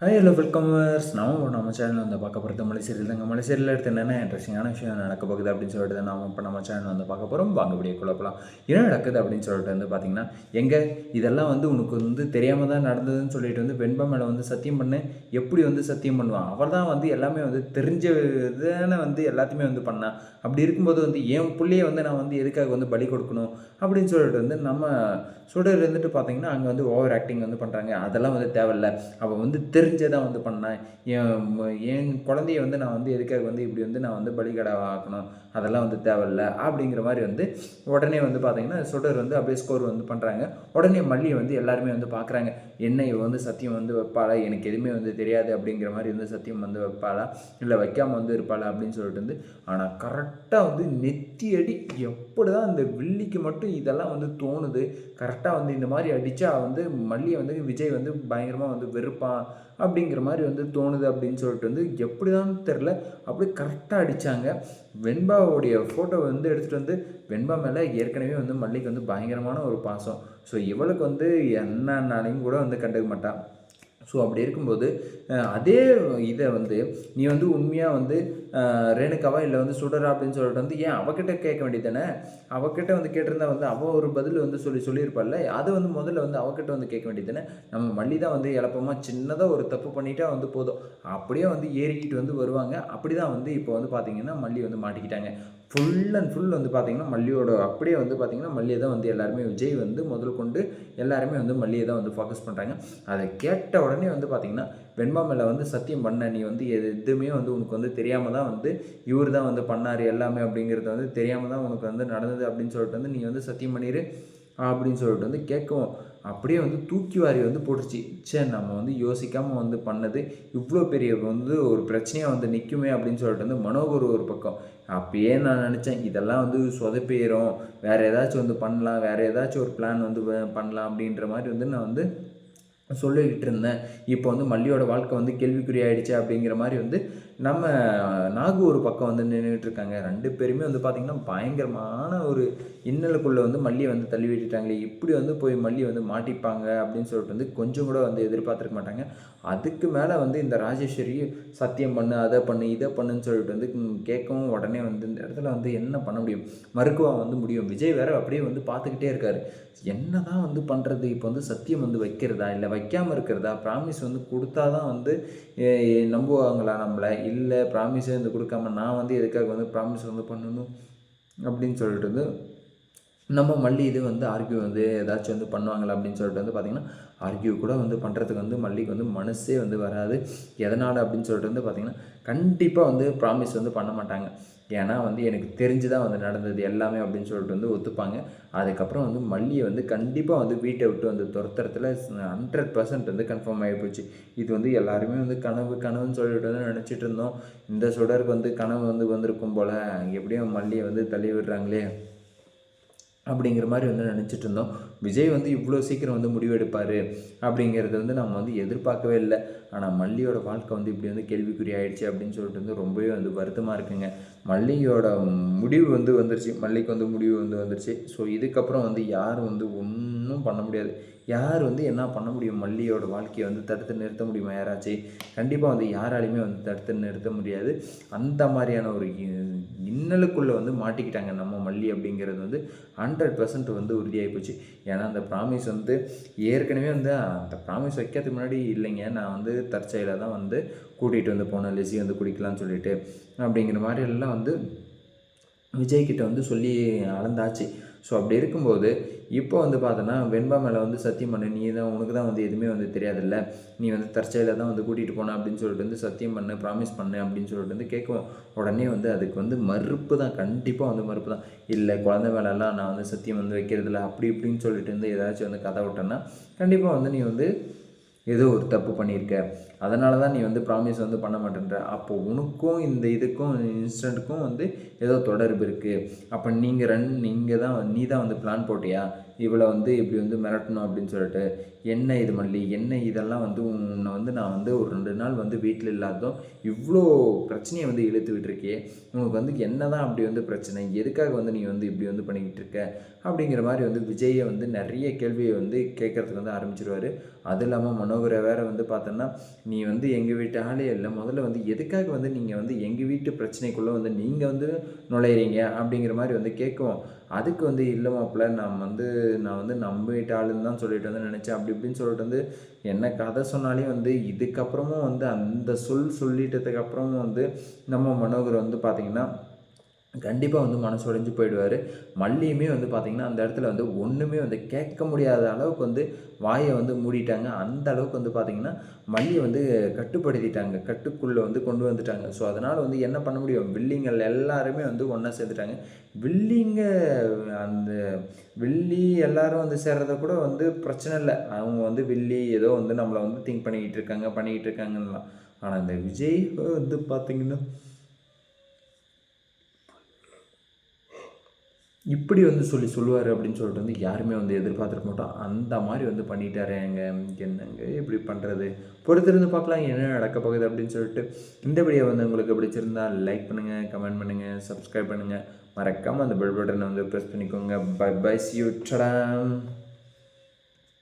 Hi hello வெல்கமர்ஸ் நாம் நம்ம channel வந்து பார்க்க போகிறது மலை சீரியல் தாங்க மலை சீரியல் எடுத்து என்னென்ன இன்ட்ரெஸ்டிங்கான விஷயம் நடக்க போகுது அப்படின்னு சொல்லிட்டு தான் நாம இப்போ நம்ம சேனல் வந்து பார்க்க போகிறோம் வாங்கக்கூடிய குழப்பலாம் என்ன நடக்குது அப்படின்னு சொல்லிட்டு வந்து பார்த்தீங்கன்னா எங்கே இதெல்லாம் வந்து உனக்கு வந்து தெரியாமல் தான் நடந்ததுன்னு சொல்லிட்டு வந்து வெண்பா மேலே வந்து சத்தியம் பண்ணு. எப்படி வந்து சத்தியம் பண்ணுவான்? அவர் தான் வந்து எல்லாமே வந்து தெரிஞ்சதானே வந்து எல்லாத்தையுமே வந்து பண்ணான். அப்படி இருக்கும்போது வந்து என் பிள்ளையை வந்து நான் வந்து எதுக்காக வந்து பலி கொடுக்கணும் அப்படின்னு சொல்லிட்டு வந்து நம்ம சுடர் இருந்துட்டு பார்த்தீங்கன்னா அங்கே வந்து ஓவர் ஆக்டிங் வந்து பண்ணுறாங்க அதெல்லாம் வந்து தேவையில்ல. அவள் வந்து தெரி தெரிஞ்சதை வந்து பண்ணேன் என் என் குழந்தைய வந்து நான் வந்து எதுக்காக வந்து இப்படி வந்து நான் வந்து பலிகடா ஆக்கணும் அதெல்லாம் வந்து தேவையில்ல அப்படிங்கிற மாதிரி வந்து உடனே வந்து பார்த்தீங்கன்னா சுடர் வந்து அப்படியே ஸ்கோர் வந்து பண்ணுறாங்க உடனே மல்லியை வந்து எல்லாருமே வந்து பார்க்குறாங்க என்ன இவ வந்து சத்தியம் வந்து வைப்பாளா? எனக்கு எதுவுமே வந்து தெரியாது அப்படிங்கிற மாதிரி வந்து சத்தியம் வந்து வைப்பாளா? இல்லை வைக்காமல் வந்து இருப்பாளா? அப்படின்னு சொல்லிட்டு வந்து ஆனால் கரெக்டாக வந்து நெத்தி அடி எப்படி தான் இந்த வில்லிக்கு மட்டும் இதெல்லாம் வந்து தோணுது கரெக்டாக வந்து இந்த மாதிரி அடித்தா வந்து மல்லியை வந்து விஜய் வந்து பயங்கரமாக வந்து வெறுப்பான் அப்படிங்கிற மாதிரி வந்து தோணுது அப்படின்னு சொல்லிட்டு வந்து எப்படி தான் தெரில அப்படி கரெக்டாக அடித்தாங்க வெண்பாவுடைய ஃபோட்டோ வந்து எடுத்துகிட்டு வந்து வெண்பா மேலே ஏற்கனவே வந்து மல்லிக்கு வந்து பயங்கரமான ஒரு பாசம். ஸோ இவளுக்கு வந்து என்னன்னாலையும் கூட வந்து கண்டுக்க மாட்டான் ஸோ அப்படி இருக்கும்போது அதே இதை வந்து நீ வந்து உண்மையாக வந்து அஹ், ரேணுகாவா இல்லை வந்து சுடரா அப்படின்னு சொல்லிட்டு வந்து ஏன் அவகிட்ட கேட்க வேண்டியது தானே அவகிட்ட வந்து கேட்டிருந்தா வந்து அவள் ஒரு பதில் வந்து சொல்லி சொல்லியிருப்பாள்ல. அது வந்து முதல்ல வந்து அவகிட்ட வந்து கேட்க வேண்டியது தானே நம்ம மல்லி தான் வந்து இழப்பமாக சின்னதாக ஒரு தப்பு பண்ணிட்டா வந்து போதும். அப்படியே வந்து ஏறிக்கிட்டு வந்து வருவாங்க. அப்படி தான் வந்து இப்போ வந்து பார்த்தீங்கன்னா மல்லி வந்து மாட்டிக்கிட்டாங்க. ஃபுல் அண்ட் ஃபுல் வந்து பார்த்தீங்கன்னா மல்லியோட அப்படியே வந்து பார்த்தீங்கன்னா மல்லியை தான் வந்து எல்லாருமே விஜய் வந்து முதல் கொண்டு எல்லாருமே வந்து மல்லியை தான் வந்து ஃபோக்கஸ் பண்ணுறாங்க அதை கேட்ட உடனே வந்து பார்த்தீங்கன்னா வெண்பா மேலே வந்து சத்தியம் பண்ண நீ வந்து எது எதுவுமே வந்து உனக்கு வந்து தெரியாமல் தான் வந்து இவர் தான் வந்து பண்ணார் எல்லாமே அப்படிங்கிறது வந்து தெரியாமல் தான் உனக்கு வந்து நடந்தது அப்படின்னு சொல்லிட்டு வந்து நீ வந்து சத்தியம் பண்ணிடு அப்படின்னு சொல்லிட்டு வந்து கேட்கவும். அப்படியே வந்து தூக்கி வாரி வந்து போட்டுருச்சு. சே நம்ம வந்து யோசிக்காமல் வந்து பண்ணது இவ்வளோ பெரிய வந்து ஒரு பிரச்சனையாக வந்து நிற்குமே அப்படின்னு சொல்லிட்டு வந்து மனோகர் ஒரு பக்கம். அப்பயே நான் நினச்சேன் இதெல்லாம் வந்து சொதப்பிடும் வேறு ஏதாச்சும் வந்து பண்ணலாம். வேறு ஏதாச்சும் ஒரு பிளான் வந்து வ- பண்ணலாம் அப்படின்ற மாதிரி வந்து நான் வந்து சொல்லிக்கிட்டு இருந்தேன். இப்போ வந்து மல்லியோட வாழ்க்கை வந்து கேள்விக்குறி ஆகிடுச்சு அப்படிங்கிற மாதிரி வந்து நம்ம நாகு ஒரு பக்கம் வந்து நின்றுட்டு இருக்காங்க ரெண்டு பேருமே வந்து பார்த்திங்கன்னா பயங்கரமான ஒரு இன்னலுக்குள்ளே வந்து மல்லியை வந்து தள்ளி விட்டுட்டாங்களே. இப்படி வந்து போய் மல்லி வந்து மாட்டிப்பாங்க அப்படின்னு சொல்லிட்டு வந்து கொஞ்சம் கூட வந்து எதிர்பார்த்துருக்க மாட்டாங்க. அதுக்கு மேலே வந்து இந்த ராஜேஸ்வரி சத்தியம் பண்ணு அதை பண்ணு இதை பண்ணுன்னு சொல்லிட்டு வந்து கேட்கவும் உடனே வந்து இந்த இடத்துல வந்து என்ன பண்ண முடியும்? மறுக்கவா வந்து முடியும். விஜய் வேற அப்படியே வந்து பார்த்துக்கிட்டே இருக்காரு. என்னதான் வந்து பண்ணுறது இப்போ வந்து சத்தியம் வந்து வைக்கிறதா? இல்லை வைக்காமல் இருக்கிறதா? ப்ராமிஸ் வந்து கொடுத்தா தான் வந்து நம்புவாங்களா நம்மளை? இல்லை ப்ராமிஸே வந்து கொடுக்காம நான் வந்து எதுக்காக வந்து ப்ராமிஸ் வந்து பண்ணணும் அப்படின்னு சொல்லிட்டு வந்து நம்ம மல்லி இது வந்து ஆர்கியூ வந்து ஏதாச்சும் வந்து பண்ணுவாங்களா அப்படின்னு சொல்லிட்டு வந்து பார்த்திங்கன்னா ஆர்கியூ கூட வந்து பண்ணுறதுக்கு வந்து மல்லிக்கு வந்து மனசே வந்து வராது. எதனால் அப்படின்னு சொல்லிட்டு வந்து பார்த்திங்கன்னா கண்டிப்பாக வந்து ப்ராமிஸ் வந்து பண்ண மாட்டாங்க. ஏன்னா வந்து எனக்கு தெரிஞ்சு தான் வந்து நடந்தது எல்லாமே அப்படின்னு சொல்லிட்டு வந்து ஒத்துப்பாங்க. அதுக்கப்புறம் வந்து மல்லியை வந்து கண்டிப்பாக வந்து வீட்டை விட்டு வந்து துரத்துறதுல ஹண்ட்ரட் பர்சன்ட் வந்து கன்ஃபார்ம் ஆகி போச்சு. இது வந்து எல்லாருமே வந்து கனவு கனவுன்னு சொல்லிட்டு வந்து நினச்சிட்டு இருந்தோம். இந்த சுடருக்கு வந்து கனவு வந்து வந்திருக்கும் போல் எப்படியும் மல்லியை வந்து தள்ளி விடுறாங்களே. அப்படிங்கிற மாதிரி வந்து நினச்சிட்டு இருந்தோம் விஜய் வந்து இவ்வளோ சீக்கிரம் வந்து முடிவெடுப்பார் அப்படிங்கிறது வந்து நம்ம வந்து எதிர்பார்க்கவே இல்லை. ஆனால் மல்லியோட வாழ்க்கை வந்து இப்படி வந்து கேள்விக்குறி ஆயிடுச்சு அப்படின்னு சொல்லிட்டு வந்து ரொம்பவே வந்து வருத்தமாக இருக்குங்க. மல்லியோட முடிவு வந்து வந்துருச்சு. மல்லிக்கு வந்து முடிவு வந்து வந்துருச்சு. ஸோ இதுக்கப்புறம் வந்து யாரும் வந்து ஒன்றும் பண்ண முடியாது. யார் வந்து என்ன பண்ண முடியும்? மல்லியோட வாழ்க்கையை வந்து தடுத்து நிறுத்த முடியுமா யாராச்சு? கண்டிப்பாக வந்து யாராலையுமே வந்து தடுத்து நிறுத்த முடியாது. அந்த மாதிரியான ஒரு இன்னலுக்குள்ளே வந்து மாட்டிக்கிட்டாங்க நம்ம மல்லி அப்படிங்கிறது வந்து ஹண்ட்ரட் பர்சன்ட் வந்து உறுதியாகி போச்சு. ஏன்னா அந்த ப்ராமிஸ் வந்து ஏற்கனவே வந்து அந்த ப்ராமிஸ் வைக்கிறதுக்கு முன்னாடி இல்லைங்க. நான் வந்து தற்செயலாக தான் வந்து கூட்டிகிட்டு வந்து போனேன். லெஸி வந்து குடிக்கலாம்னு சொல்லிட்டு. அப்படிங்கிற மாதிரி எல்லாம் வந்து விஜய்கிட்ட வந்து சொல்லி அளந்தாச்சு. ஸோ அப்படி இருக்கும்போது இப்போ வந்து பார்த்தோன்னா வெண்பா மேலே வந்து சத்தியம் பண்ணு நீ தான் உனக்கு தான் வந்து எதுவுமே வந்து தெரியாதுல்ல. நீ வந்து தற்செயலாக தான் வந்து கூட்டிகிட்டு போன அப்படின்னு சொல்லிட்டு வந்து சத்தியம் பண்ணு ப்ராமிஸ் பண்ணு அப்படின்னு சொல்லிட்டு வந்து கேட்கும் உடனே வந்து அதுக்கு வந்து மறுப்பு தான் கண்டிப்பாக வந்து மறுப்பு தான். இல்லை குழந்தை மேலெல்லாம் நான் வந்து சத்தியம் வந்து வைக்கிறதில்ல அப்படி இப்படின்னு சொல்லிட்டு வந்து ஏதாச்சும் வந்து கதை விட்டேன்னா கண்டிப்பாக வந்து நீ வந்து ஏதோ ஒரு தப்பு பண்ணியிருக்க. அதனால தான் நீ வந்து ப்ராமிஸ் வந்து பண்ண மாட்டேன்ற. அப்போ உனக்கும் இந்த இதுக்கும் இன்ஸ்டண்ட்டுக்கும் வந்து ஏதோ தொடர்பு இருக்குது அப்போ நீங்கள் ரன் நீங்கள் தான் நீ தான் வந்து பிளான் போட்டியா? இவளை வந்து இப்படி வந்து மிரட்டணும் அப்படின்னு சொல்லிட்டு என்ன இது மல்லி? என்ன இதெல்லாம் வந்து உன்னை வந்து நான் வந்து ஒரு ரெண்டு நாள் வந்து வீட்டில் இல்லாததும் இவ்வளோ பிரச்சனையை வந்து இழுத்து விட்டுருக்கியே. உனக்கு வந்து என்ன தான் அப்படி வந்து பிரச்சனை? எதுக்காக வந்து நீ வந்து இப்படி வந்து பண்ணிக்கிட்டு இருக்க? அப்படிங்கிற மாதிரி வந்து விஜயை வந்து நிறைய கேள்வியை வந்து கேட்குறதுக்கு வந்து ஆரம்பிச்சிருவார். அது இல்லாமல் மனோகரை வேறு வந்து பார்த்தோன்னா நீ வந்து எங்கள் வீட்டு ஆளே இல்லை. முதல்ல வந்து எதுக்காக வந்து நீங்கள் வந்து எங்கள் வீட்டு பிரச்சனைக்குள்ளே வந்து நீங்கள் வந்து நுழையிறீங்க? அப்படிங்கிற மாதிரி வந்து கேட்கும் அதுக்கு வந்து இல்லை மாப்பிள்ள நான் வந்து நான் வந்து நம்பிட்டாளுன்னு ஆளுன்னு தான் சொல்லிட்டு வந்து நினச்சேன். அப்படி இப்படின்னு சொல்லிட்டு வந்து என்ன கதை சொன்னாலே வந்து இதுக்கப்புறமும் வந்து அந்த சொல் சொல்லிட்டதுக்கப்புறமும் வந்து நம்ம மனோகர் வந்து பார்த்திங்கன்னா கண்டிப்பாக வந்து மனசு உடைஞ்சு போயிடுவார். மல்லியுமே வந்து பார்த்திங்கன்னா அந்த இடத்துல வந்து ஒன்றுமே வந்து கேட்க முடியாத அளவுக்கு வந்து வாயை வந்து மூடிட்டாங்க. அந்த அளவுக்கு வந்து பார்த்திங்கன்னா மல்லியை வந்து கட்டுப்படுத்திட்டாங்க. கட்டுக்குள்ளே வந்து கொண்டு வந்துட்டாங்க. ஸோ அதனால் வந்து என்ன பண்ண முடியும்? வில்லிங்கள் எல்லாருமே வந்து ஒன்றா சேர்ந்துட்டாங்க. வில்லிங்க அந்த வில்லி எல்லாரும் வந்து சேர்றத கூட வந்து பிரச்சனை இல்லை. அவங்க வந்து வில்லி ஏதோ வந்து நம்மளை வந்து திங்க் பண்ணிக்கிட்டு இருக்காங்க பண்ணிக்கிட்டு இருக்காங்கலாம் ஆனால் இந்த விஜய் வந்து பார்த்திங்கன்னா இப்படி வந்து சொல்லி சொல்லுவார் அப்படின்னு சொல்லிட்டு வந்து யாருமே வந்து எதிர்பார்த்துருக்க மாட்டோம். அந்த மாதிரி வந்து பண்ணிட்டாரு எங்க என்னங்க இப்படி பண்ணுறது பொறுத்திருந்து பார்க்கலாம் என்ன நடக்க போகுது அப்படின்னு சொல்லிட்டு. இந்த வீடியோ வந்து உங்களுக்கு பிடிச்சிருந்தா லைக் பண்ணுங்கள் கமெண்ட் பண்ணுங்கள் சப்ஸ்கிரைப் பண்ணுங்கள் மறக்காமல் அந்த பெல் பட்டனை வந்து ப்ரெஸ் பண்ணிக்கோங்க. By by C you